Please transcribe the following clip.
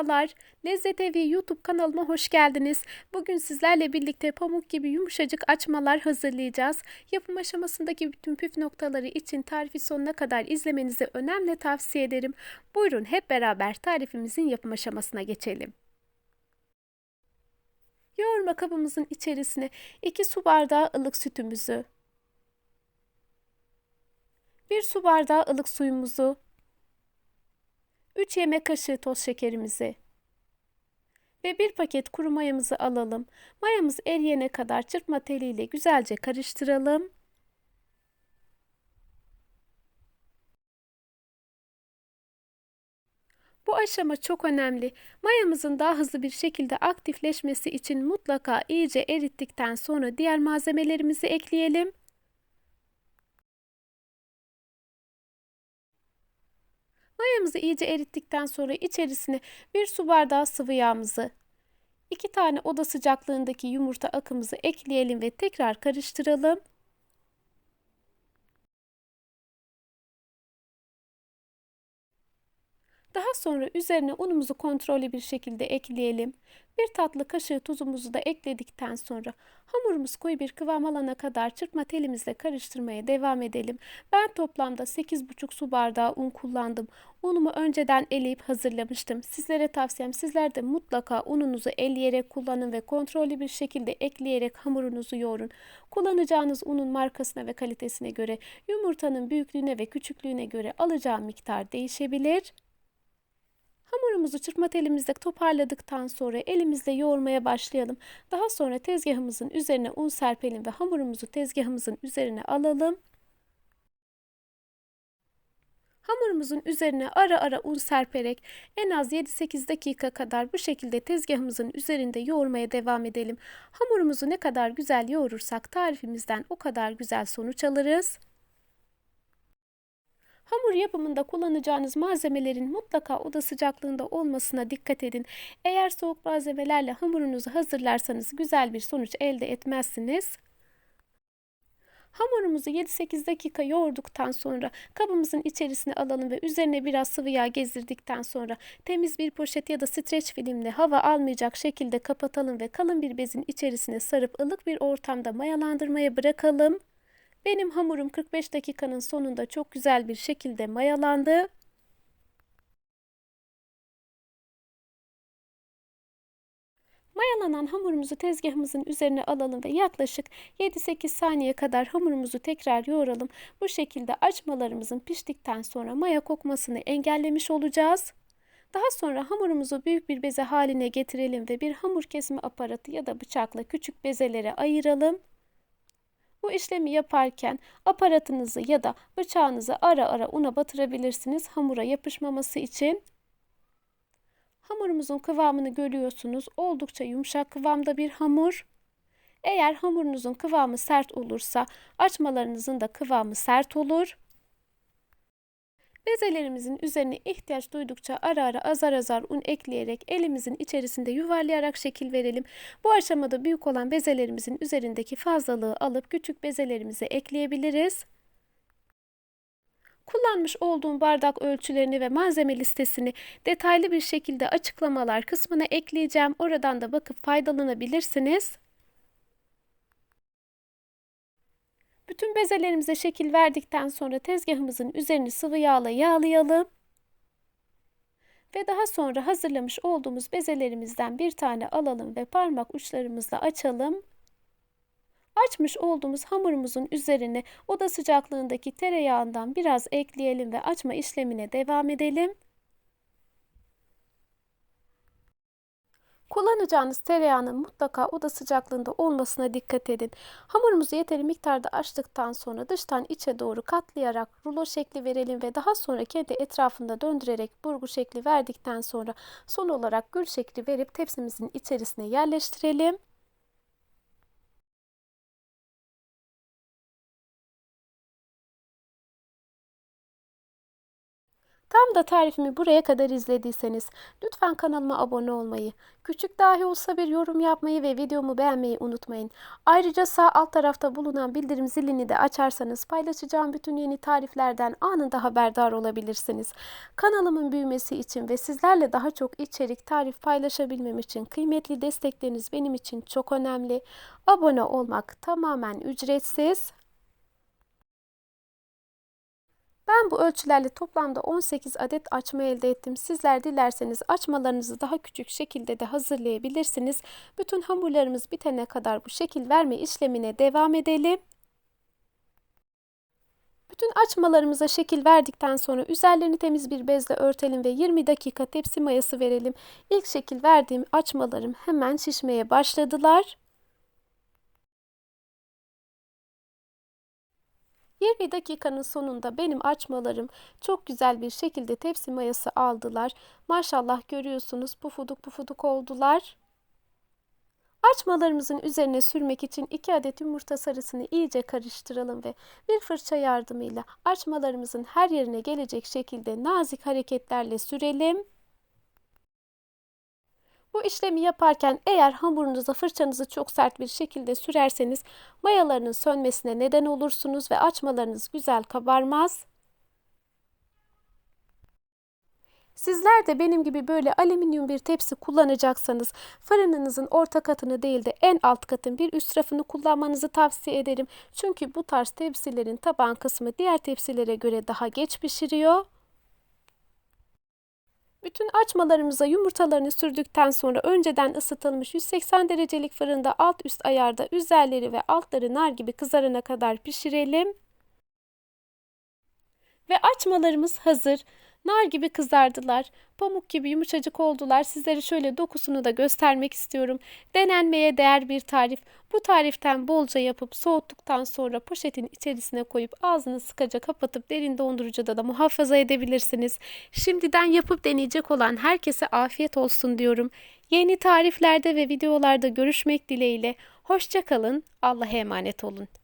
Merhabalar, Lezzet Evi YouTube kanalıma hoş geldiniz. Bugün sizlerle birlikte pamuk gibi yumuşacık açmalar hazırlayacağız. Yapım aşamasındaki bütün püf noktaları için tarifi sonuna kadar izlemenizi önemli tavsiye ederim. Buyurun hep beraber tarifimizin yapım aşamasına geçelim. Yoğurma kabımızın içerisine 2 su bardağı ılık sütümüzü, 1 su bardağı ılık suyumuzu, 3 yemek kaşığı toz şekerimizi ve 1 paket kuru mayamızı alalım. Mayamız eriyene kadar çırpma teliyle güzelce karıştıralım. Bu aşama çok önemli. Mayamızın daha hızlı bir şekilde aktifleşmesi için mutlaka iyice erittikten sonra diğer malzemelerimizi ekleyelim. Mayamızı iyice erittikten sonra içerisine bir su bardağı sıvı yağımızı, iki tane oda sıcaklığındaki yumurta akımızı ekleyelim ve tekrar karıştıralım. Sonra üzerine unumuzu kontrollü bir şekilde ekleyelim. Bir tatlı kaşığı tuzumuzu da ekledikten sonra hamurumuz koyu bir kıvam alana kadar çırpma telimizle karıştırmaya devam edelim. Ben toplamda 8,5 su bardağı un kullandım. Unumu önceden eleyip hazırlamıştım. Sizlere tavsiyem sizler de mutlaka ununuzu eleyerek kullanın ve kontrollü bir şekilde ekleyerek hamurunuzu yoğurun. Kullanacağınız unun markasına ve kalitesine göre yumurtanın büyüklüğüne ve küçüklüğüne göre alacağı miktar değişebilir. Hamurumuzu çırpma telimizde toparladıktan sonra elimizle yoğurmaya başlayalım. Daha sonra tezgahımızın üzerine un serpelim ve hamurumuzu tezgahımızın üzerine alalım. Hamurumuzun üzerine ara ara un serperek en az 7-8 dakika kadar bu şekilde tezgahımızın üzerinde yoğurmaya devam edelim. Hamurumuzu ne kadar güzel yoğurursak tarifimizden o kadar güzel sonuç alırız. Hamur yapımında kullanacağınız malzemelerin mutlaka oda sıcaklığında olmasına dikkat edin. Eğer soğuk malzemelerle hamurunuzu hazırlarsanız güzel bir sonuç elde etmezsiniz. Hamurumuzu 7-8 dakika yoğurduktan sonra kabımızın içerisine alalım ve üzerine biraz sıvı yağ gezdirdikten sonra temiz bir poşet ya da streç filmle hava almayacak şekilde kapatalım ve kalın bir bezin içerisine sarıp ılık bir ortamda mayalandırmaya bırakalım. Benim hamurum 45 dakikanın sonunda çok güzel bir şekilde mayalandı. Mayalanan hamurumuzu tezgahımızın üzerine alalım ve yaklaşık 7-8 saniye kadar hamurumuzu tekrar yoğuralım. Bu şekilde açmalarımızın piştikten sonra maya kokmasını engellemiş olacağız. Daha sonra hamurumuzu büyük bir beze haline getirelim ve bir hamur kesme aparatı ya da bıçakla küçük bezelere ayıralım. Bu işlemi yaparken aparatınızı ya da bıçağınızı ara ara una batırabilirsiniz hamura yapışmaması için. Hamurumuzun kıvamını görüyorsunuz. Oldukça yumuşak kıvamda bir hamur. Eğer hamurunuzun kıvamı sert olursa açmalarınızın da kıvamı sert olur. Bezelerimizin üzerine ihtiyaç duydukça ara ara azar azar un ekleyerek elimizin içerisinde yuvarlayarak şekil verelim. Bu aşamada büyük olan bezelerimizin üzerindeki fazlalığı alıp küçük bezelerimize ekleyebiliriz. Kullanmış olduğum bardak ölçülerini ve malzeme listesini detaylı bir şekilde açıklamalar kısmına ekleyeceğim. Oradan da bakıp faydalanabilirsiniz. Bütün bezelerimize şekil verdikten sonra tezgahımızın üzerini sıvı yağla yağlayalım. Ve daha sonra hazırlamış olduğumuz bezelerimizden bir tane alalım ve parmak uçlarımızla açalım. Açmış olduğumuz hamurumuzun üzerine oda sıcaklığındaki tereyağından biraz ekleyelim ve açma işlemine devam edelim. Kullanacağınız tereyağının mutlaka oda sıcaklığında olmasına dikkat edin. Hamurumuzu yeteri miktarda açtıktan sonra dıştan içe doğru katlayarak rulo şekli verelim ve daha sonra kendi etrafında döndürerek burgu şekli verdikten sonra son olarak gül şekli verip tepsimizin içerisine yerleştirelim. Tam da tarifimi buraya kadar izlediyseniz lütfen kanalıma abone olmayı, küçük dahi olsa bir yorum yapmayı ve videomu beğenmeyi unutmayın. Ayrıca sağ alt tarafta bulunan bildirim zilini de açarsanız paylaşacağım bütün yeni tariflerden anında haberdar olabilirsiniz. Kanalımın büyümesi için ve sizlerle daha çok içerik, tarif paylaşabilmem için kıymetli destekleriniz benim için çok önemli. Abone olmak tamamen ücretsiz. Ben bu ölçülerle toplamda 18 adet açma elde ettim. Sizler dilerseniz açmalarınızı daha küçük şekilde de hazırlayabilirsiniz. Bütün hamurlarımız bitene kadar bu şekil verme işlemine devam edelim. Bütün açmalarımıza şekil verdikten sonra üzerlerini temiz bir bezle örtelim ve 20 dakika tepsi mayası verelim. İlk şekil verdiğim açmalarım hemen şişmeye başladılar. 20 dakikanın sonunda benim açmalarım çok güzel bir şekilde tepsi mayası aldılar. Maşallah görüyorsunuz pufuduk pufuduk oldular. Açmalarımızın üzerine sürmek için 2 adet yumurta sarısını iyice karıştıralım ve bir fırça yardımıyla açmalarımızın her yerine gelecek şekilde nazik hareketlerle sürelim. Bu işlemi yaparken eğer hamurunuza fırçanızı çok sert bir şekilde sürerseniz mayalarının sönmesine neden olursunuz ve açmalarınız güzel kabarmaz. Sizler de benim gibi böyle alüminyum bir tepsi kullanacaksanız fırınınızın orta katını değil de en alt katın bir üst rafını kullanmanızı tavsiye ederim. Çünkü bu tarz tepsilerin taban kısmı diğer tepsilere göre daha geç pişiriyor. Bütün açmalarımıza yumurtalarını sürdükten sonra önceden ısıtılmış 180 derecelik fırında alt üst ayarda üzerleri ve altları nar gibi kızarana kadar pişirelim. Ve açmalarımız hazır. Nar gibi kızardılar. Pamuk gibi yumuşacık oldular. Sizlere şöyle dokusunu da göstermek istiyorum. Denenmeye değer bir tarif. Bu tariften bolca yapıp soğuttuktan sonra poşetin içerisine koyup ağzını sıkaca kapatıp derin dondurucuda da muhafaza edebilirsiniz. Şimdiden yapıp deneyecek olan herkese afiyet olsun diyorum. Yeni tariflerde ve videolarda görüşmek dileğiyle. Hoşçakalın. Allah'a emanet olun.